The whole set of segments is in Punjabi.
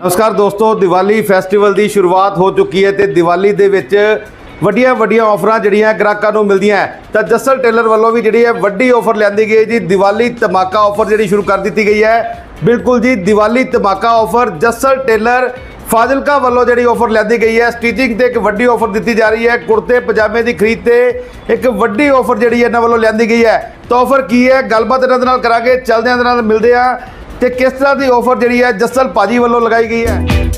ਨਮਸਕਾਰ ਦੋਸਤੋ, ਦੀਵਾਲੀ ਫੈਸਟੀਵਲ ਦੀ ਸ਼ੁਰੂਆਤ ਹੋ ਚੁੱਕੀ ਹੈ ਤੇ ਦੀਵਾਲੀ ਦੇ ਵਿੱਚ ਵੱਡੀਆਂ ਵੱਡੀਆਂ ਆਫਰਾਂ ਜਿਹੜੀਆਂ ਗ੍ਰਾਹਕਾਂ ਨੂੰ ਮਿਲਦੀਆਂ ਤਾਂ ਜੱਸਲ ਟੇਲਰ ਵੱਲੋਂ ਵੀ ਜਿਹੜੀ ਹੈ ਵੱਡੀ ਆਫਰ ਲਿਆਂਦੀ ਗਈ ਜੀ। ਦੀਵਾਲੀ ਧਮਾਕਾ ਆਫਰ ਜਿਹੜੀ ਸ਼ੁਰੂ ਕਰ ਦਿੱਤੀ ਗਈ ਹੈ। ਬਿਲਕੁਲ ਜੀ, ਦੀਵਾਲੀ ਧਮਾਕਾ ਆਫਰ। ਜੱਸਲ ਟੇਲਰ ਫਾਜ਼ਿਲਕਾ ਵੱਲੋਂ ਜਿਹੜੀ ਆਫਰ ਲਿਆਂਦੀ ਗਈ ਹੈ। ਸਟਿਚਿੰਗ ਤੇ ਇੱਕ ਵੱਡੀ ਆਫਰ ਦਿੱਤੀ ਜਾ ਰਹੀ ਹੈ। ਕੁੜਤੇ, ਪਜਾਮੇ ਦੀ ਖਰੀਦ ਤੇ ਇੱਕ ਵੱਡੀ ਆਫਰ ਜਿਹੜੀ ਇਹਨਾਂ ਵੱਲੋਂ ਲਿਆਂਦੀ ਗਈ ਹੈ। ਤਾਂ ਆਫਰ ਕੀ ਹੈ? ਗੱਲਬਾਤ ਇਹਨਾਂ ਦੇ ਨਾਲ ਕਰਾਂਗੇ। ਚੱਲਦੇ ਹਾਂ ਇਹਨਾਂ ਨਾਲ ਮਿਲਦੇ ਹਾਂ। ਤੇ ਕਿਸ ਤਰ੍ਹਾਂ ਦੀ ਆਫਰ ਜਿਹੜੀ ਹੈ ਜੱਸਲ ਭਾਜੀ ਵੱਲੋਂ ਲਗਾਈ ਗਈ ਹੈ?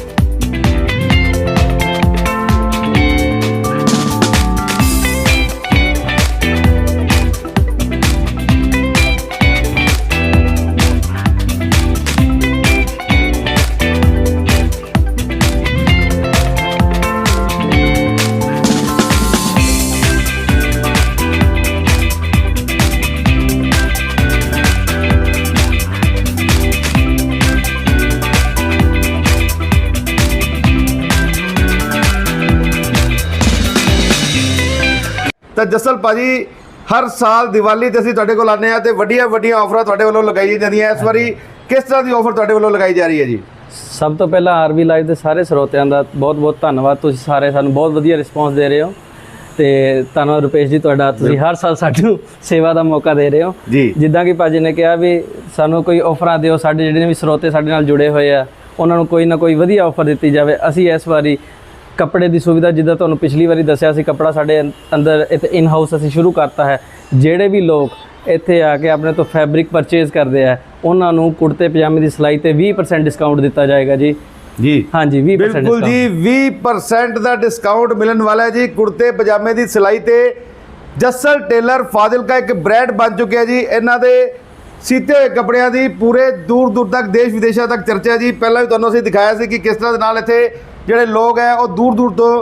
ਤਾਂ ਜਸਲ ਭਾਜੀ ਹਰ ਸਾਲ ਦੀਵਾਲੀ ਤੇ ਅਸੀਂ ਤੁਹਾਡੇ ਕੋਲ ਆਉਂਦੇ ਆ ਤੇ ਵੱਡੀਆਂ ਵੱਡੀਆਂ ਆਫਰਾਂ ਤੁਹਾਡੇ ਵੱਲੋਂ ਲਗਾਈ ਜਾਂਦੀਆਂ। ਇਸ ਵਾਰੀ ਕਿਸ ਤਰ੍ਹਾਂ ਦੀ ਆਫਰ ਤੁਹਾਡੇ ਵੱਲੋਂ ਲਗਾਈ ਜਾ ਰਹੀ ਹੈ ਜੀ? ਸਭ ਤੋਂ ਪਹਿਲਾਂ ਆਰਬੀ ਲਾਈਵ ਦੇ ਸਾਰੇ ਸਰੋਤਿਆਂ ਦਾ ਬਹੁਤ-ਬਹੁਤ ਧੰਨਵਾਦ। ਤੁਸੀਂ ਸਾਰੇ ਸਾਨੂੰ ਬਹੁਤ ਵਧੀਆ ਰਿਸਪੌਂਸ ਦੇ ਰਹੇ ਹੋ ਤੇ ਧੰਨਵਾਦ ਰੁਪੇਸ਼ ਜੀ ਤੁਹਾਡਾ। ਤੁਸੀਂ ਹਰ ਸਾਲ ਸਾਨੂੰ ਸੇਵਾ ਦਾ ਮੌਕਾ ਦੇ ਰਹੇ ਹੋ। ਜਿੱਦਾਂ ਕਿ ਭਾਜੀ ਨੇ ਕਿਹਾ ਵੀ ਸਾਨੂੰ ਕੋਈ ਆਫਰਾਂ ਦਿਓ ਸਾਡੇ ਜਿਹੜੇ ਵੀ ਸਰੋਤੇ ਸਾਡੇ ਨਾਲ ਜੁੜੇ ਹੋਏ ਆ ਉਹਨਾਂ ਨੂੰ ਕੋਈ ਨਾ ਕੋਈ ਵਧੀਆ ਆਫਰ ਦਿੱਤੀ ਜਾਵੇ। ਅਸੀਂ ਇਸ ਵਾਰੀ ਕੱਪੜੇ ਦੀ ਸੁਵਿਧਾ ਜਿੱਦਾਂ ਤੁਹਾਨੂੰ ਪਿਛਲੀ ਵਾਰੀ ਦੱਸਿਆ ਸੀ ਕੱਪੜਾ ਸਾਡੇ ਅੰਦਰ ਇੱਥੇ ਇਨ ਹਾਊਸ ਅਸੀਂ ਸ਼ੁਰੂ ਕਰਤਾ ਹੈ। ਜਿਹੜੇ ਵੀ ਲੋਕ ਇੱਥੇ ਆ ਕੇ ਆਪਣੇ ਤੋਂ ਫੈਬਰਿਕ ਪਰਚੇਜ਼ ਕਰਦੇ ਆ ਉਹਨਾਂ ਨੂੰ ਕੁੜਤੇ ਪਜਾਮੇ ਦੀ ਸਿਲਾਈ ਤੇ 20% ਡਿਸਕਾਊਂਟ ਦਿੱਤਾ ਜਾਏਗਾ ਜੀ। ਜੀ। ਹਾਂਜੀ 20% ਬਿਲਕੁਲ। ਜੀ 20% ਦਾ ਡਿਸਕਾਊਂਟ ਮਿਲਣ ਵਾਲਾ ਹੈ ਜੀ ਕੁੜਤੇ ਪਜਾਮੇ ਦੀ ਸਿਲਾਈ ਤੇ। ਜੱਸਲ ਟੇਲਰ ਫਾਜ਼ਿਲਕਾ ਇੱਕ ਬ੍ਰਾਂਡ ਬਣ ਚੁੱਕਿਆ ਜੀ ਇਹਨਾਂ ਦੇ ਸੀਤੇ ਹੋਏ ਕੱਪੜਿਆਂ ਦੀ ਪੂਰੇ ਦੂਰ ਦੂਰ ਤੱਕ ਦੇਸ਼ ਵਿਦੇਸ਼ਾਂ ਤੱਕ ਚਰਚਾ ਜੀ। ਪਹਿਲਾਂ ਵੀ ਤੁਹਾਨੂੰ ਅਸੀਂ ਦਿਖਾਇਆ ਸੀ ਕਿ ਕਿਸ ਤਰ੍ਹਾਂ ਦੇ ਨਾਲ ਇੱਥੇ ਜਿਹੜੇ ਲੋਕ ਹੈ ਉਹ ਦੂਰ ਦੂਰ ਤੋਂ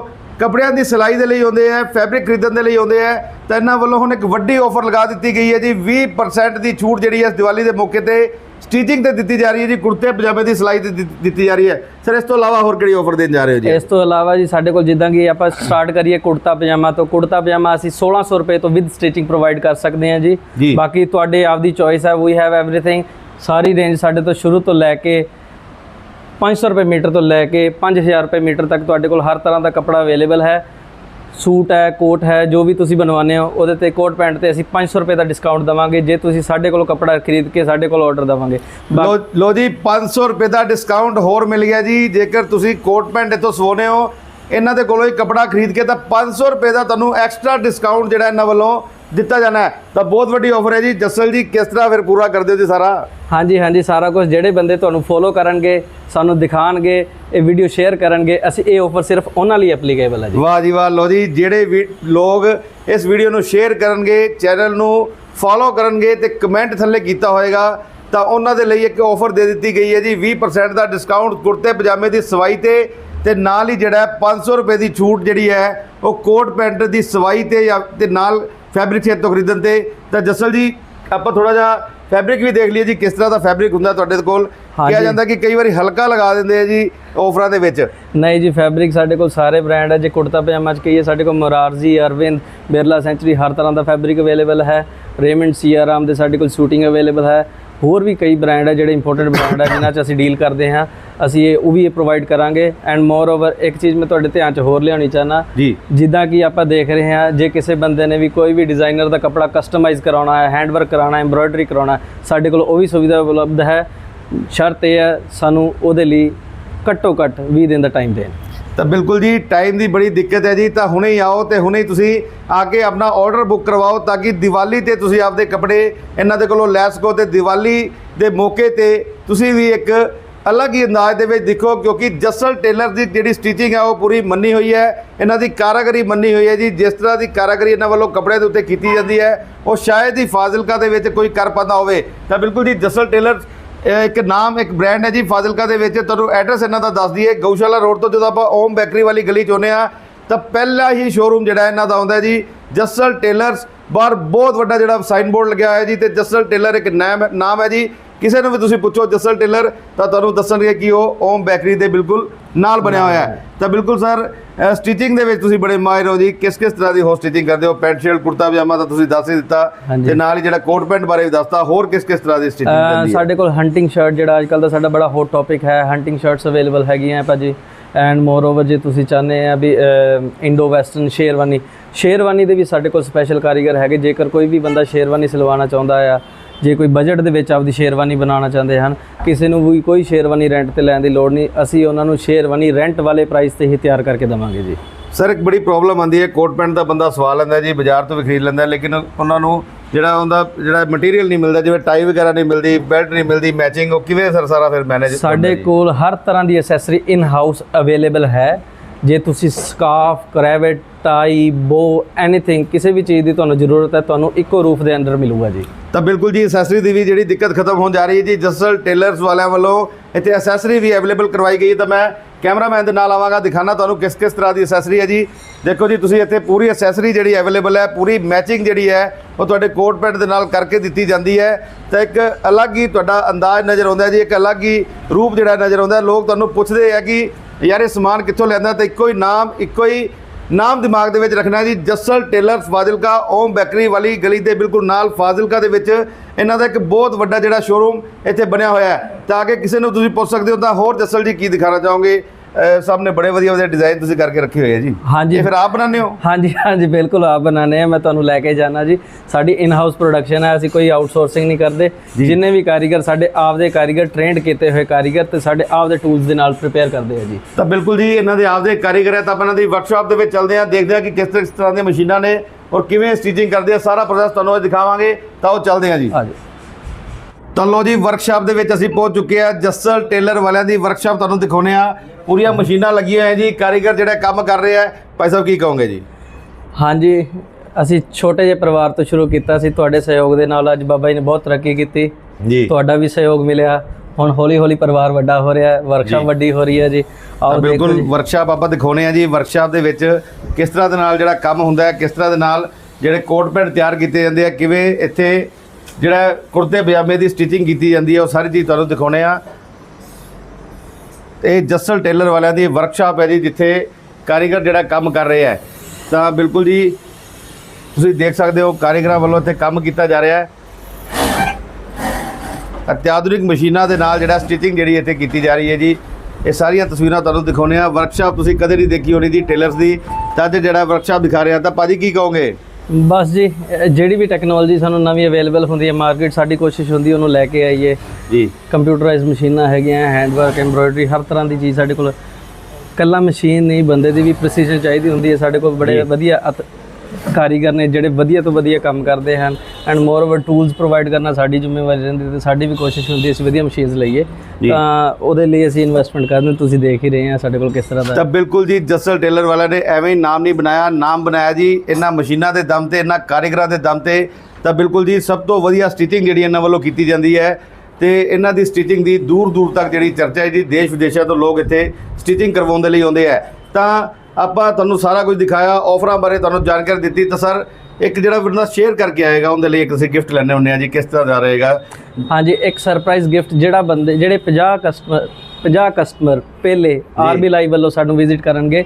ਕੱਪੜਿਆਂ ਦੀ ਸਿਲਾਈ ਦੇ ਲਈ ਆਉਂਦੇ ਆ ਫੈਬਰਿਕ ਖਰੀਦਣ ਦੇ ਲਈ ਆਉਂਦੇ ਆ ਤਾਂ ਇਹਨਾਂ ਵੱਲੋਂ ਹੁਣ ਇੱਕ ਵੱਡੀ ਆਫਰ ਲਗਾ ਦਿੱਤੀ ਗਈ ਹੈ ਜੀ। 20% ਦੀ ਛੂਟ ਜਿਹੜੀ ਹੈ ਦੀਵਾਲੀ ਦੇ ਮੌਕੇ ਤੇ ਸਟੀਚਿੰਗ ਤੇ ਦਿੱਤੀ ਜਾ ਰਹੀ ਹੈ ਜੀ ਕੁੜਤੇ ਪਜਾਮੇ ਦੀ ਸਿਲਾਈ ਤੇ ਦਿੱਤੀ ਜਾ ਰਹੀ ਹੈ। ਸਰ ਇਸ ਤੋਂ ਇਲਾਵਾ ਹੋਰ ਕਿਹੜੀ ਆਫਰ ਦੇਣ ਜਾ ਰਹੇ ਹੋ ਜੀ? ਇਸ ਤੋਂ ਇਲਾਵਾ ਜੀ ਸਾਡੇ ਕੋਲ ਜਿੱਦਾਂ ਕਿ ਆਪਾਂ ਸਟਾਰਟ ਕਰੀਏ ਕੁੜਤਾ ਪਜਾਮਾ ਤੋਂ। ਕੁੜਤਾ ਪਜਾਮਾ ਅਸੀਂ 1600 ਰੁਪਏ ਤੋਂ ਵਿਦ ਸਟੀਚਿੰਗ ਪ੍ਰੋਵਾਈਡ ਕਰ ਸਕਦੇ ਹਾਂ ਜੀ। ਬਾਕੀ ਤੁਹਾਡੇ ਆਪਦੀ ਚੋਇਸ ਹੈ ਵੀ ਹੈਵ ਐਵਰੀਥਿੰਗ ਸਾਰੀ ਰੇਂਜ ਸਾਡੇ ਤੋਂ ਸ਼ੁਰੂ ਤੋਂ ਲੈ ਕੇ 500 ਰੁਪਏ ਮੀਟਰ ਤੋਂ ਲੈ ਕੇ 5000 ਰੁਪਏ ਮੀਟਰ ਤੱਕ ਤੁਹਾਡੇ ਕੋਲ ਹਰ ਤਰ੍ਹਾਂ ਦਾ ਕੱਪੜਾ ਅਵੇਲੇਬਲ ਹੈ। ਸੂਟ ਹੈ, ਕੋਟ ਹੈ, ਜੋ ਵੀ ਤੁਸੀਂ ਬਣਵਾਉਂਦੇ ਹੋ, ਉਹਦੇ ਤੇ ਕੋਟ ਪੈਂਟ ਤੇ ਅਸੀਂ 500 ਰੁਪਏ ਦਾ ਡਿਸਕਾਊਂਟ ਦਵਾਂਗੇ, ਜੇ ਤੁਸੀਂ ਸਾਡੇ ਕੋਲੋਂ ਕੱਪੜਾ ਖਰੀਦ ਕੇ ਸਾਡੇ ਕੋਲ ਆਰਡਰ ਦਵਾਂਗੇ। ਲੋ ਲੋ ਜੀ 500 ਰੁਪਏ ਦਾ ਡਿਸਕਾਊਂਟ ਹੋਰ ਮਿਲ ਗਿਆ ਜੀ। ਜੇਕਰ ਤੁਸੀਂ ਕੋਟ ਪੈਂਟ ਇੱਥੋਂ ਸਵਾਉਂਦੇ ਹੋ, ਇਹਨਾਂ ਦੇ ਕੋਲੋਂ ਹੀ ਕੱਪੜਾ ਖਰੀਦ ਕੇ ਤਾਂ 500 ਰੁਪਏ ਦਾ ਤੁਹਾਨੂੰ ਐਕਸਟਰਾ ਡਿਸਕਾਊਂਟ ਜਿਹੜਾ ਇਹਨਾਂ ਵੱਲੋਂ ਦਿੱਤਾ ਜਾਣਾ ਤਾਂ ਬਹੁਤ ਵੱਡੀ ਆਫਰ ਹੈ ਜੀ। ਜਸਲ ਜੀ ਕਿਸ ਤਰ੍ਹਾਂ ਫਿਰ ਪੂਰਾ ਕਰਦੇ ਹੋ ਜੀ ਸਾਰਾ? ਹਾਂਜੀ ਹਾਂਜੀ ਸਾਰਾ ਕੁਝ ਜਿਹੜੇ ਬੰਦੇ ਤੁਹਾਨੂੰ ਫੋਲੋ ਕਰਨਗੇ ਸਾਨੂੰ ਦਿਖਾਣਗੇ ਇਹ ਵੀਡੀਓ ਸ਼ੇਅਰ ਕਰਨਗੇ ਅਸੀਂ ਇਹ ਆਫਰ ਸਿਰਫ ਉਹਨਾਂ ਲਈ ਐਪਲੀਕੇਬਲ ਹੈ ਜੀ। ਵਾਹ ਜੀ ਵਾਹ। ਲੋ ਜੀ ਜਿਹੜੇ ਵੀ ਲੋਕ ਇਸ ਵੀਡੀਓ ਨੂੰ ਸ਼ੇਅਰ ਕਰਨਗੇ ਚੈਨਲ ਨੂੰ ਫੋਲੋ ਕਰਨਗੇ ਤੇ ਕਮੈਂਟ ਥੱਲੇ ਕੀਤਾ ਹੋਏਗਾ ਤਾਂ ਉਹਨਾਂ ਦੇ ਲਈ ਇੱਕ ਆਫਰ ਦੇ ਦਿੱਤੀ ਗਈ ਹੈ ਜੀ। 20% ਦਾ ਡਿਸਕਾਊਂਟ ਕੁੜਤੇ ਪਜਾਮੇ ਦੀ ਸਵਾਈ ਤੇ ਤੇ ਨਾਲ ਹੀ ਜਿਹੜਾ ਹੈ 500 ਰੁਪਏ ਦੀ ਛੂਟ ਜਿਹੜੀ ਹੈ ਉਹ ਕੋਟ ਪੈਂਟ ਦੀ ਸਵਾਈ ਤੇ ਜਾਂ ਤੇ ਨਾਲ ਫੈਬਰਿਕ ਛੇਤ ਤੋਂ ਖਰੀਦਣ ਤੇ। ਤਾਂ ਜਸਲ ਜੀ ਆਪਾਂ ਥੋੜਾ ਜਿਹਾ ਫੈਬਰਿਕ ਵੀ ਦੇਖ ਲਈਏ ਜੀ ਕਿਸ ਤਰ੍ਹਾਂ ਦਾ ਫੈਬਰਿਕ ਹੁੰਦਾ ਤੁਹਾਡੇ ਕੋਲ? ਕਿਹਾ। ਜਾਂਦਾ ਕਿ ਕਈ ਵਾਰੀ ਹਲਕਾ ਲਗਾ ਦਿੰਦੇ ਆ ਜੀ ਆਫਰਾਂ ਦੇ ਵਿੱਚ। ਨਹੀਂ ਜੀ ਫੈਬਰਿਕ ਸਾਡੇ ਕੋਲ ਸਾਰੇ ਬ੍ਰਾਂਡ ਹੈ ਜੇ ਕੁੜਤਾ ਪਜਾਮਾ ਚ ਕਹੀਏ ਸਾਡੇ ਕੋਲ ਮੋਰਾਰਜੀ ਅਰਵਿੰਦ ਬਿਰਲਾ ਸੈਂਚੁਰੀ ਹਰ ਤਰ੍ਹਾਂ ਦਾ ਫੈਬਰਿਕ ਅਵੇਲੇਬਲ ਹੈ। ਰੇਮੰਡ ਸੀਆਰਾਮ ਦੇ ਸਾਡੇ ਕੋਲ ਸ਼ੂਟਿੰਗ ਅਵੇਲੇਬਲ ਹੈ। ਹੋਰ ਵੀ ਕਈ ਬ੍ਰਾਂਡ ਹੈ ਜਿਹੜੇ ਇੰਪੋਰਟੈਂਟ ਬ੍ਰਾਂਡ ਹੈ ਜਿਨ੍ਹਾਂ 'ਚ ਅਸੀਂ ਡੀਲ ਕਰਦੇ ਹਾਂ। ਅਸੀਂ ਇਹ ਉਹ ਵੀ ਇਹ ਪ੍ਰੋਵਾਈਡ ਕਰਾਂਗੇ। ਐਂਡ ਮੋਰ ਓਵਰ ਇੱਕ ਚੀਜ਼ ਮੈਂ ਤੁਹਾਡੇ ਧਿਆਨ 'ਚ ਹੋਰ ਲਿਆਉਣੀ ਚਾਹਨਾ ਜੀ। ਜਿੱਦਾਂ ਕਿ ਆਪਾਂ ਦੇਖ ਰਹੇ ਹਾਂ ਜੇ ਕਿਸੇ ਬੰਦੇ ਨੇ ਵੀ ਕੋਈ ਵੀ ਡਿਜ਼ਾਈਨਰ ਦਾ ਕੱਪੜਾ ਕਸਟਮਾਈਜ਼ ਕਰਾਉਣਾ ਹੈ ਹੈਂਡ ਵਰਕ ਕਰਾਉਣਾ ਹੈ ਐਮਬ੍ਰੋਇਡਰੀ ਕਰਾਉਣਾ ਸਾਡੇ ਕੋਲ ਉਹ ਵੀ ਸੁਵਿਧਾ ਉਪਲਬਧ ਹੈ। ਸ਼ਰਤ ਇਹ ਹੈ ਸਾਨੂੰ ਉਹਦੇ ਲਈ ਘੱਟੋ ਘੱਟ 20 ਦਿਨ ਦਾ ਟਾਈਮ ਦੇਣ। ਤਾਂ ਬਿਲਕੁਲ ਜੀ ਟਾਈਮ ਦੀ ਬੜੀ ਦਿੱਕਤ ਹੈ ਜੀ, ਤਾਂ ਹੁਣੇ ਹੀ ਆਓ ਤੇ ਹੁਣੇ ਹੀ ਤੁਸੀਂ ਆ ਕੇ ਆਪਣਾ ਆਰਡਰ ਬੁੱਕ ਕਰਵਾਓ ਤਾਂ ਕਿ ਦੀਵਾਲੀ ਤੇ ਤੁਸੀਂ ਆਪਦੇ ਕੱਪੜੇ ਇਹਨਾਂ ਦੇ ਕੋਲੋਂ ਲੈ ਸਕੋ ਤੇ ਦੀਵਾਲੀ ਦੇ ਮੌਕੇ ਤੇ ਤੁਸੀਂ ਵੀ ਇੱਕ ਅਲੱਗ ਹੀ ਅੰਦਾਜ਼ ਦੇ ਵਿੱਚ ਦੇਖੋ ਕਿਉਂਕਿ ਜਸਲ ਟੇਲਰ ਦੀ ਜਿਹੜੀ ਸਟਿਚਿੰਗ ਹੈ ਉਹ ਪੂਰੀ ਮੰਨੀ ਹੋਈ ਹੈ, ਇਹਨਾਂ ਦੀ ਕਾਰਾਗਰੀ ਮੰਨੀ ਹੋਈ ਹੈ ਜੀ, ਜਿਸ ਤਰ੍ਹਾਂ ਦੀ ਕਾਰਾਗਰੀ ਇਹਨਾਂ ਵੱਲੋਂ ਕੱਪੜੇ ਦੇ ਉੱਤੇ ਕੀਤੀ ਜਾਂਦੀ ਹੈ, ਉਹ ਸ਼ਾਇਦ ਹੀ ਫਾਜ਼ਿਲਕਾ ਦੇ ਵਿੱਚ ਕੋਈ ਕਰ ਪਾਉਂਦਾ ਹੋਵੇ। ਤਾਂ ਬਿਲਕੁਲ ਜੀ, ਜਸਲ ਟੇਲਰ ਇਹ ਇੱਕ ਨਾਮ, ਇੱਕ ਬ੍ਰਾਂਡ ਹੈ ਜੀ ਫਾਜ਼ਿਲਕਾ ਦੇ ਵਿੱਚ। ਤੁਹਾਨੂੰ ਐਡਰੈਸ ਇਹਨਾਂ ਦਾ ਦੱਸ ਦਈਏ। ਗਊਸ਼ਾਲਾ ਰੋਡ ਤੋਂ ਜਦੋਂ ਆਪਾਂ ਓਮ ਬੈਕਰੀ ਵਾਲੀ ਗਲੀ ਚ ਆਉਂਦੇ ਆ ਤਾਂ ਪਹਿਲਾ ਹੀ ਸ਼ੋਰੂਮ ਜਿਹੜਾ ਇਹਨਾਂ ਦਾ ਆਉਂਦਾ ਜੀ, ਜੱਸਲ ਟੇਲਰਸ। ਬਾਹਰ ਬਹੁਤ ਵੱਡਾ ਜਿਹੜਾ ਸਾਈਨ ਬੋਰਡ ਲੱਗਿਆ ਹੋਇਆ ਜੀ, ਤੇ ਜੱਸਲ ਟੇਲਰ ਇੱਕ ਨਾਮ ਨਾਮ ਹੈ ਜੀ ਕਿਸੇ ਨੂੰ ਵੀ ਤੁਸੀਂ ਪੁੱਛੋ ਜੱਸਲ ਟੇਲਰ ਤਾਂ ਤੁਹਾਨੂੰ ਦੱਸਣਗੇ ਕਿ ਉਹ ਓਮ ਬੈਕਰੀ ਦੇ ਬਿਲਕੁਲ ਨਾਲ ਬਣਿਆ ਹੋਇਆ ਹੈ। ਤਾਂ ਬਿਲਕੁਲ ਸਰ ਸਟਿਚਿੰਗ ਦੇ ਵਿੱਚ ਤੁਸੀਂ ਬੜੇ ਮਾਹਿਰ ਹੋ ਜੀ। ਕਿਸ ਕਿਸ ਤਰ੍ਹਾਂ ਦੀ ਹੋ ਸਟਿਚਿੰਗ ਕਰਦੇ ਹੋ? ਪੈਂਟ ਸ਼ਰਟ ਕੁੜਤਾ ਪਜਾਮਾ ਤਾਂ ਤੁਸੀਂ ਦੱਸ ਹੀ ਦਿੱਤਾ। ਤੇ ਨਾਲ ਹੀ ਜਿਹੜਾ ਕੋਟ ਪੈਂਟ ਬਾਰੇ ਵੀ ਦੱਸਤਾ ਹੋਰ ਕਿਸ ਕਿਸ ਤਰ੍ਹਾਂ ਦੀ ਸਟਿਚਿੰਗ ਹੈ? ਸਾਡੇ ਕੋਲ ਹੰਟਿੰਗ ਸ਼ਰਟ ਜਿਹੜਾ ਅੱਜ ਕੱਲ ਦਾ ਸਾਡਾ ਬੜਾ ਹੌਟ ਟੌਪਿਕ ਹੈ। ਹੰਟਿੰਗ ਸ਼ਰਟਸ ਅਵੇਲੇਬਲ ਹੈਗੀਆਂ ਭਾਜੀ। ਐਂਡ ਮੋਰ ਓਵਰ ਜੇ ਤੁਸੀਂ ਚਾਹੁੰਦੇ ਆ ਵੀ ਇੰਡੋ ਵੈਸਟਰਨ ਸ਼ੇਰਵਾਨੀ ਸ਼ੇਰਵਾਨੀ ਦੇ ਵੀ ਸਾਡੇ ਕੋਲ ਸਪੈਸ਼ਲ ਕਾਰੀਗਰ ਹੈਗੇ। ਜੇਕਰ ਕੋਈ ਵੀ ਬੰਦਾ ਸ਼ੇਰਵਾਨੀ ਸਿਲਵਾਉਣਾ ਚਾਹੁੰਦਾ ਆ, ਜੇ ਕੋਈ ਬਜਟ ਦੇ ਵਿੱਚ ਆਪਦੀ ਸ਼ੇਰਵਾਨੀ ਬਣਾਉਣਾ ਚਾਹੁੰਦੇ ਹਨ, ਕਿਸੇ ਨੂੰ ਵੀ ਕੋਈ ਸ਼ੇਰਵਾਨੀ ਰੈਂਟ ਤੇ ਲੈਣ ਦੀ ਲੋੜ ਨਹੀਂ। ਅਸੀਂ ਉਹਨਾਂ ਨੂੰ ਸ਼ੇਰਵਾਨੀ ਰੈਂਟ ਵਾਲੇ ਪ੍ਰਾਈਸ ਤੇ ਹੀ ਤਿਆਰ ਕਰਕੇ ਦੇਵਾਂਗੇ ਜੀ। ਸਰ ਇੱਕ ਬੜੀ ਪ੍ਰੋਬਲਮ ਆਉਂਦੀ ਹੈ। ਕੋਟ ਪੈਂਟ ਦਾ ਬੰਦਾ ਸਵਾ ਲੈਂਦਾ ਜੀ, ਬਾਜ਼ਾਰ ਤੋਂ ਵੀ ਖਰੀਦ ਲੈਂਦਾ, ਲੇਕਿਨ ਉਹਨਾਂ ਨੂੰ ਜਿਹੜਾ ਉਹਦਾ ਜਿਹੜਾ ਮਟੀਰੀਅਲ ਨਹੀਂ ਮਿਲਦਾ ਜਿਵੇਂ ਟਾਈ ਵਗੈਰਾ ਨਹੀਂ ਮਿਲਦੀ ਬੈਲਟ ਨਹੀਂ ਮਿਲਦੀ ਮੈਚਿੰਗ ਉਹ ਕਿਵੇਂ ਸਰ ਸਾਰਾ ਫਿਰ ਮੈਨੇਜ ਸਾਡੇ ਕੋਲ ਹਰ ਤਰ੍ਹਾਂ ਦੀ ਐਕਸੈਸਰੀ ਇਨ ਹਾਊਸ ਅਵੇਲੇਬਲ ਹੈ। ਜੇ ਤੁਸੀਂ ਸਕਾਰਫ ਕਰੈਵਟ ਟਾਈ ਬੋ ਐਨੀਥਿੰਗ ਕਿਸੇ ਵੀ ਚੀਜ਼ ਦੀ ਤੁਹਾਨੂੰ ਜ਼ਰੂਰਤ ਹੈ ਤੁਹਾਨੂੰ ਇੱਕੋ ਰੂਫ ਦੇ ਅੰਡਰ ਮਿਲੂਗਾ ਜੀ। ਤਾਂ ਬਿਲਕੁਲ ਜੀ ਐਕਸੈਸਰੀ ਦੀ ਵੀ ਜਿਹੜੀ ਦਿੱਕਤ ਖਤਮ ਹੋਣ ਜਾ ਰਹੀ ਹੈ ਜੀ ਜਸਲ ਟੇਲਰਸ ਵਾਲਿਆਂ ਵੱਲੋਂ ਇੱਥੇ ਐਕਸੈਸਰੀ ਵੀ ਅਵੇਲੇਬਲ ਕਰਵਾਈ ਗਈ ਹੈ। ਤਾਂ ਮੈਂ ਕੈਮਰਾਮੈਨ ਦੇ ਨਾਲ ਆਵਾਂਗਾ, ਦਿਖਾਣਾ ਤੁਹਾਨੂੰ ਕਿਸ ਕਿਸ ਤਰ੍ਹਾਂ ਦੀ ਅਸੈਸਰੀ ਹੈ ਜੀ। ਦੇਖੋ ਜੀ, ਤੁਸੀਂ ਇੱਥੇ ਪੂਰੀ ਅਸੈਸਰੀ ਜਿਹੜੀ ਅਵੇਲੇਬਲ ਹੈ, ਪੂਰੀ ਮੈਚਿੰਗ ਜਿਹੜੀ ਹੈ, ਉਹ ਤੁਹਾਡੇ ਕੋਟ ਪੈਂਟ ਦੇ ਨਾਲ ਕਰਕੇ ਦਿੱਤੀ ਜਾਂਦੀ ਹੈ। ਤਾਂ ਇੱਕ ਅਲੱਗ ਹੀ ਤੁਹਾਡਾ ਅੰਦਾਜ਼ ਨਜ਼ਰ ਆਉਂਦਾ ਜੀ, ਇੱਕ ਅਲੱਗ ਹੀ ਰੂਪ ਜਿਹੜਾ ਨਜ਼ਰ ਆਉਂਦਾ ਲੋਕ ਤੁਹਾਨੂੰ ਪੁੱਛਦੇ ਆ ਕਿ ਯਾਰ ਇਹ ਸਮਾਨ ਕਿੱਥੋਂ ਲੈਂਦਾ ਤਾਂ ਇੱਕੋ ਹੀ ਨਾਮ, ਇੱਕੋ ਹੀ ਨਾਮ ਦਿਮਾਗ ਦੇ ਵਿੱਚ ਰੱਖਣਾ ਜੀ, ਜੱਸਲ ਟੇਲਰ ਫਾਜ਼ਿਲਕਾ, ਓਮ ਬੈਕਰੀ ਵਾਲੀ ਗਲੀ ਦੇ ਬਿਲਕੁਲ ਨਾਲ ਫਾਜ਼ਿਲਕਾ ਦੇ ਵਿੱਚ ਇਹਨਾਂ ਦਾ ਇੱਕ ਬਹੁਤ ਵੱਡਾ ਜਿਹੜਾ ਸ਼ੋਰੂਮ ਇੱਥੇ ਬਣਿਆ ਹੋਇਆ ਹੈ। ਤਾਂ ਕਿ ਕਿਸੇ ਨੂੰ ਤੁਸੀਂ ਪੁੱਛ ਸਕਦੇ ਹੋ ਤਾਂ ਹੋਰ ਜੱਸਲ ਜੀ ਕੀ ਦਿਖਾਣਾ ਚਾਹੋਗੇ? ਅਹ ਸਾਹਮਣੇ ਬੜੇ ਵਧੀਆ ਵਧੀਆ ਡਿਜ਼ਾਈਨ ਤੁਸੀਂ ਕਰਕੇ ਰੱਖੇ ਹੋਏ ਆ ਜੀ। ਹਾਂਜੀ। ਇਹ ਫਿਰ ਆਪ ਬਣਾਉਂਦੇ ਹੋ? ਹਾਂਜੀ ਹਾਂਜੀ ਬਿਲਕੁਲ ਆਪ ਬਣਾਉਂਦੇ ਆ। ਮੈਂ ਤੁਹਾਨੂੰ ਲੈ ਕੇ ਜਾਣਾ ਜੀ। ਸਾਡੀ ਇਨ ਹਾਊਸ ਪ੍ਰੋਡਕਸ਼ਨ ਹੈ ਅਸੀਂ ਕੋਈ ਆਊਟਸੋਰਸਿੰਗ ਨਹੀਂ ਕਰਦੇ। ਜਿੰਨੇ ਵੀ ਕਾਰੀਗਰ ਸਾਡੇ ਆਪਦੇ ਕਾਰੀਗਰ ਟ੍ਰੇਨਡ ਕੀਤੇ ਹੋਏ ਕਾਰੀਗਰ ਤੇ ਸਾਡੇ ਆਪਦੇ ਟੂਲਸ ਦੇ ਨਾਲ ਪ੍ਰਿਪੇਅਰ ਕਰਦੇ ਆ ਜੀ। ਤਾਂ ਬਿਲਕੁਲ ਜੀ ਇਹਨਾਂ ਦੇ ਆਪਦੇ ਕਾਰੀਗਰ ਹੈ ਤਾਂ ਆਪਾਂ ਇਹਨਾਂ ਦੀ ਵਰਕਸ਼ਾਪ ਦੇ ਵਿੱਚ ਚੱਲਦੇ ਹਾਂ। ਦੇਖਦੇ ਹਾਂ ਕਿ ਕਿਸ ਤਰ੍ਹਾਂ- ਦੀਆਂ ਮਸ਼ੀਨਾਂ ਨੇ ਔਰ ਕਿਵੇਂ ਸਟਿਚਿੰਗ ਕਰਦੇ ਆ। ਸਾਰਾ ਪ੍ਰੋਸੈਸ ਤੁਹਾਨੂੰ ਅੱਜ ਦਿਖਾਵਾਂਗੇ ਤਾਂ ਉਹ ਚੱਲਦੇ ਹਾਂ ਜੀ। ਆ ਜਾਓ ਤਾਂ ਲੋ ਜੀ ਵਰਕਸ਼ਾਪ ਦੇ ਵਿੱਚ ਅਸੀਂ ਪਹੁੰਚ ਚੁੱਕੇ ਆ ਜੱਸਲ ਟੇਲਰ ਵਾਲਿਆਂ ਦੀ ਵਰਕਸ਼ਾਪ ਤੁਹਾਨੂੰ ਦਿਖਾਉਨੇ ਆ ਪੂਰੀਆਂ ਮਸ਼ੀਨਾਂ ਲੱਗੀਆਂ ਹੋਈਆਂ ਜੀ ਕਾਰੀਗਰ ਜਿਹੜਾ ਕੰਮ ਕਰ ਰਹੇ ਆ ਭਾਈ ਸਾਹਿਬ ਕੀ ਕਹੋਗੇ ਜੀ? ਹਾਂਜੀ ਅਸੀਂ ਛੋਟੇ ਜਿਹੇ ਪਰਿਵਾਰ ਤੋਂ ਸ਼ੁਰੂ ਕੀਤਾ ਸੀ। ਤੁਹਾਡੇ ਸਹਿਯੋਗ ਦੇ ਨਾਲ ਅੱਜ ਬਾਬਾ ਜੀ ਨੇ ਬਹੁਤ ਤਰੱਕੀ ਕੀਤੀ। ਜੀ। ਤੁਹਾਡਾ ਵੀ ਸਹਿਯੋਗ ਮਿਲਿਆ। ਹੁਣ ਹੌਲੀ ਹੌਲੀ ਪਰਿਵਾਰ ਵੱਡਾ ਹੋ ਰਿਹਾ ਹੈ। ਵਰਕਸ਼ਾਪ ਵੱਡੀ ਹੋ ਰਹੀ ਹੈ ਜੀ। ਆਓ ਬਿਲਕੁਲ ਵਰਕਸ਼ਾਪ ਆਪਾਂ ਦਿਖਾਉਨੇ ਆ ਜੀ। ਵਰਕਸ਼ਾਪ ਦੇ ਵਿੱਚ ਕਿਸ ਤਰ੍ਹਾਂ ਦੇ ਨਾਲ ਜਿਹੜਾ ਕੰਮ ਹੁੰਦਾ ਹੈ ਕਿਸ ਤਰ੍ਹਾਂ ਦੇ ਨਾਲ ਜਿਹੜੇ ਕੋਟ ਪੈਂਟ ਤਿਆਰ ਕੀਤੇ ਜਾਂਦੇ ਆ ਕਿਵੇਂ ਇੱਥੇ ਜਿਹੜਾ ਕੁੜਤੇ ਪਜਾਮੇ ਦੀ ਸਟਿਚਿੰਗ ਕੀਤੀ ਜਾਂਦੀ ਹੈ, ਉਹ ਸਾਰੀ ਚੀਜ਼ ਤੁਹਾਨੂੰ ਦਿਖਾਉਨੇ ਆ। ਇਹ ਜੱਸਲ ਟੇਲਰ ਵਾਲਿਆਂ ਦੀ ਵਰਕਸ਼ਾਪ ਹੈ ਜੀ, ਜਿੱਥੇ ਕਾਰੀਗਰ ਜਿਹੜਾ ਕੰਮ ਕਰ ਰਿਹਾ ਹੈ। ਤਾਂ ਬਿਲਕੁਲ ਜੀ, ਤੁਸੀਂ ਦੇਖ ਸਕਦੇ ਹੋ, ਕਾਰੀਗਰਾਂ ਵੱਲੋਂ ਇੱਥੇ ਕੰਮ ਕੀਤਾ ਜਾ ਰਿਹਾ ਹੈ। ਅਤਿਆਧੁਨਿਕ ਮਸ਼ੀਨਾਂ ਦੇ ਨਾਲ ਜਿਹੜਾ ਸਟਿਚਿੰਗ ਜਿਹੜੀ ਇੱਥੇ ਕੀਤੀ ਜਾ ਰਹੀ ਹੈ ਜੀ, ਇਹ ਸਾਰੀਆਂ ਤਸਵੀਰਾਂ ਤੁਹਾਨੂੰ ਦਿਖਾਉਂਦੇ ਆ। ਵਰਕਸ਼ਾਪ ਤੁਸੀਂ ਕਦੇ ਨਹੀਂ ਦੇਖੀ ਹੋਣੀ ਜੀ, ਟੇਲਰਸ ਦੀ। ਤਾਂ ਅੱਜ ਜਿਹੜਾ ਵਰਕਸ਼ਾਪ ਦਿਖਾ ਰਿਹਾ ਤਾਂ ਭਾਜੀ ਕੀ ਕਹੋਗੇ? ਬਸ ਜੀ ਜਿਹੜੀ ਵੀ ਟੈਕਨੋਲੋਜੀ ਸਾਨੂੰ ਨਵੀਂ ਅਵੇਲੇਬਲ ਹੁੰਦੀ ਹੈ ਮਾਰਕੀਟ ਸਾਡੀ ਕੋਸ਼ਿਸ਼ ਹੁੰਦੀ ਉਹਨੂੰ ਲੈ ਕੇ ਆਈਏ। ਜੀ। ਕੰਪਿਊਟਰਾਈਜ਼ ਮਸ਼ੀਨਾਂ ਹੈਗੀਆਂ ਹੈਂਡ ਵਰਕ ਐਮਬ੍ਰੋਇਡਰੀ ਹਰ ਤਰ੍ਹਾਂ ਦੀ ਚੀਜ਼ ਸਾਡੇ ਕੋਲ। ਕੱਲਾ ਮਸ਼ੀਨ ਨਹੀਂ ਬੰਦੇ ਦੀ ਵੀ ਪ੍ਰੈਸੀਜਨ ਚਾਹੀਦੀ ਹੁੰਦੀ ਹੈ ਸਾਡੇ ਕੋਲ ਬੜੇ ਵਧੀਆ ਕਾਰੀਗਰ ਨੇ ਜਿਹੜੇ ਵਧੀਆ ਤੋਂ ਵਧੀਆ ਕੰਮ ਕਰਦੇ ਹਨ and more over tools provide ਕਰਨਾ ਸਾਡੀ ਜ਼ਿੰਮੇਵਾਰੀ ਰਹਿੰਦੀ ਤੇ ਸਾਡੀ ਵੀ ਕੋਸ਼ਿਸ਼ ਹੁੰਦੀ ਅਸੀਂ ਵਧੀਆ ਮਸ਼ੀਨਸ ਲਈਏ। ਤਾਂ ਉਹਦੇ ਲਈ ਅਸੀਂ ਇਨਵੈਸਟਮੈਂਟ ਕਰਦੇ ਤੁਸੀਂ ਦੇਖ ਹੀ ਰਹੇ ਹਾਂ ਸਾਡੇ ਕੋਲ ਕਿਸ ਤਰ੍ਹਾਂ ਦਾ ਤਾਂ ਬਿਲਕੁਲ ਜੀ ਜੱਸਲ ਟੇਲਰ ਵਾਲਿਆਂ ਨੇ ਐਵੇਂ ਹੀ ਨਾਮ ਨਹੀਂ ਬਣਾਇਆ ਨਾਮ ਬਣਾਇਆ ਜੀ ਇਹਨਾਂ ਮਸ਼ੀਨਾਂ ਦੇ ਦਮ ਤੇ ਇਹਨਾਂ ਕਾਰੀਗਰਾਂ ਦੇ ਦਮ ਤੇ। ਤਾਂ ਬਿਲਕੁਲ ਜੀ ਸਭ ਤੋਂ ਵਧੀਆ ਸਟਿਚਿੰਗ ਜਿਹੜੀ ਇਹਨਾਂ ਵੱਲੋਂ ਕੀਤੀ ਜਾਂਦੀ ਹੈ ਤੇ ਇਹਨਾਂ ਦੀ ਸਟਿਚਿੰਗ ਦੀ ਦੂਰ ਦੂਰ ਤੱਕ ਜਿਹੜੀ ਚਰਚਾ ਹੈ ਜੀ ਦੇਸ਼ ਵਿਦੇਸ਼ਾਂ ਤੋਂ ਲੋਕ ਇੱਥੇ ਸਟਿਚਿੰਗ ਕਰਵਾਉਣ ਦੇ ਲਈ ਆਉਂਦੇ ਆ ਤਾਂ ਆਪਾਂ ਤੁਹਾਨੂੰ ਸਾਰਾ ਕੁਝ ਦਿਖਾਇਆ ਆਫਰਾਂ ਬਾਰੇ ਤੁਹਾਨੂੰ ਜਾਣਕਾਰੀ ਦਿੱਤੀ। ਤਾਂ ਸਰ ਇੱਕ ਜਿਹੜਾ ਬੰਦਾ ਸ਼ੇਅਰ ਕਰਕੇ ਆਏਗਾ ਉਹਦੇ ਲਈ ਇੱਕ ਅਸੀਂ ਗਿਫਟ ਲੈਣੇ ਹੁੰਦੇ ਆ ਜੀ ਕਿਸ ਤਰ੍ਹਾਂ ਦਾ ਰਹੇਗਾ? ਹਾਂਜੀ ਇੱਕ ਸਰਪ੍ਰਾਈਜ਼ ਗਿਫਟ ਜਿਹੜਾ ਬੰਦੇ ਜਿਹੜੇ 50 ਕਸਟਮਰ 50 ਕਸਟਮਰ ਪਹਿਲੇ ਆਰਬੀ ਲਾਈਵ ਵੱਲੋਂ ਸਾਨੂੰ ਵਿਜ਼ਿਟ ਕਰਨਗੇ।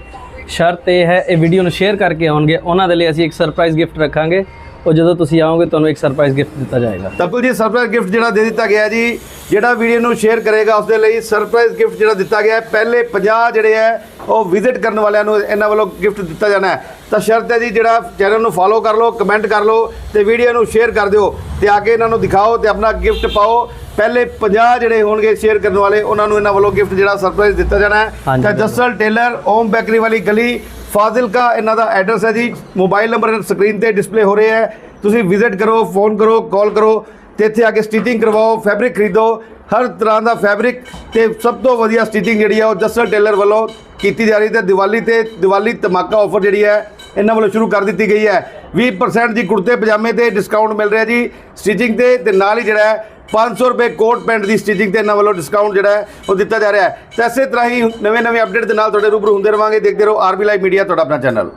ਸ਼ਰਤ ਇਹ ਹੈ ਇਹ ਵੀਡੀਓ ਨੂੰ ਸ਼ੇਅਰ ਕਰਕੇ ਆਉਣਗੇ। ਉਹਨਾਂ ਦੇ ਲਈ ਅਸੀਂ ਇੱਕ ਸਰਪ੍ਰਾਈਜ਼ ਗਿਫਟ ਰੱਖਾਂਗੇ। ਉਹ ਜਦੋਂ ਤੁਸੀਂ ਆਓਗੇ ਤੁਹਾਨੂੰ ਇੱਕ ਸਰਪ੍ਰਾਈਜ਼ ਗਿਫਟ ਦਿੱਤਾ ਜਾਏਗਾ। ਤਬਲ ਜੀ ਸਰਪ੍ਰਾਈਜ਼ ਗਿਫਟ ਜਿਹੜਾ ਦੇ ਦਿੱਤਾ ਗਿਆ ਜੀ ਜਿਹੜਾ ਵੀਡੀਓ ਨੂੰ ਸ਼ੇਅਰ ਕਰੇਗਾ ਉਸ ਦੇ ਲਈ ਸਰਪ੍ਰਾਈਜ਼ ਗਿਫਟ ਜਿਹੜਾ ਦਿੱਤਾ ਗਿਆ ਹੈ। ਪਹਿਲੇ 50 ਜਿਹੜੇ ਹੈ ਉਹ ਵਿਜ਼ਿਟ ਕਰਨ ਵਾਲਿਆਂ ਨੂੰ ਇਹਨਾਂ ਵੱਲੋਂ ਗਿਫਟ ਦਿੱਤਾ ਜਾਣਾ ਹੈ। ਤਾਂ ਸ਼ਰਤ ਹੈ ਜੀ ਜਿਹੜਾ ਚੈਨਲ ਨੂੰ ਫੋਲੋ ਕਰ ਲਓ ਕਮੈਂਟ ਕਰ ਲਓ ਤੇ ਵੀਡੀਓ ਨੂੰ ਸ਼ੇਅਰ ਕਰ ਦਿਓ ਤੇ ਆ ਕੇ ਇਹਨਾਂ ਨੂੰ ਦਿਖਾਓ ਤੇ ਆਪਣਾ ਗਿਫਟ ਪਾਓ। ਪਹਿਲੇ 50 ਜਿਹੜੇ ਹੋਣਗੇ ਸ਼ੇਅਰ ਕਰਨ ਵਾਲੇ ਉਹਨਾਂ ਨੂੰ ਇਹਨਾਂ ਵੱਲੋਂ ਗਿਫਟ ਜਿਹੜਾ ਸਰਪ੍ਰਾਈਜ਼ ਦਿੱਤਾ ਜਾਣਾ ਹੈ। ਤਾਂ ਜੱਸਲ ਟੇਲਰ ਓਮ ਬੇਕਰੀ ਵਾਲੀ ਗਲੀ ਫਾਜ਼ਿਲਕਾ ਇਹਨਾਂ ਦਾ ਐਡਰੈਸ ਹੈ ਜੀ। ਮੋਬਾਈਲ ਨੰਬਰ ਸਕਰੀਨ ਤੇ ਡਿਸਪਲੇ ਹੋ ਰਿਹਾ ਹੈ। ਤੁਸੀਂ ਵਿਜ਼ਿਟ ਕਰੋ ਫੋਨ ਕਰੋ ਕਾਲ ਕਰੋ। ਤੇ ਇੱਥੇ ਆ ਕੇ ਸਟਿਚਿੰਗ ਕਰਵਾਓ ਫੈਬਰਿਕ ਖਰੀਦੋ, ਹਰ ਤਰ੍ਹਾਂ ਦਾ ਫੈਬਰਿਕ ਤੇ ਸਭ ਤੋਂ ਵਧੀਆ ਸਟਿਚਿੰਗ ਜਿਹੜੀ ਹੈ ਉਹ ਜੱਸਲ ਟੇਲਰ ਵੱਲੋਂ ਕੀਤੀ ਜਾ ਰਹੀ ਤੇ ਦੀਵਾਲੀ ਤੇ ਦੀਵਾਲੀ ਧਮਾਕਾ ਆਫਰ ਜਿਹੜੀ ਹੈ, ਇਹਨਾਂ ਵੱਲੋਂ ਸ਼ੁਰੂ ਕਰ ਦਿੱਤੀ ਗਈ ਹੈ। 20% ਦੀ ਕੁੜਤੇ, ਪਜਾਮੇ ਤੇ ਡਿਸਕਾਊਂਟ ਮਿਲ ਰਿਹਾ ਜੀ ਸਟਿਚਿੰਗ ਤੇ ਤੇ ਨਾਲ ਹੀ ਜਿਹੜਾ ਹੈ 500 ਰੁਪਏ ਕੋਟ ਪੈਂਟ ਦੀ ਸਟਿਚਿੰਗ ਤੇ ਇਹਨਾਂ ਵੱਲੋਂ ਡਿਸਕਾਊਂਟ ਜਿਹੜਾ ਹੈ ਉਹ ਦਿੱਤਾ ਜਾ ਰਿਹਾ ਹੈ। ਤਾਂ ਇਸੇ ਤਰ੍ਹਾਂ ਹੀ ਨਵੇਂ ਨਵੇਂ ਅਪਡੇਟ ਦੇ ਨਾਲ ਤੁਹਾਡੇ ਰੂਬਰੂ ਹੁੰਦੇ ਰਵਾਂਗੇ। ਦੇਖਦੇ ਰਹੋ ਆਰਬੀ ਲਾਈਵ ਮੀਡੀਆ ਤੁਹਾਡਾ ਆਪਣਾ ਚੈਨਲ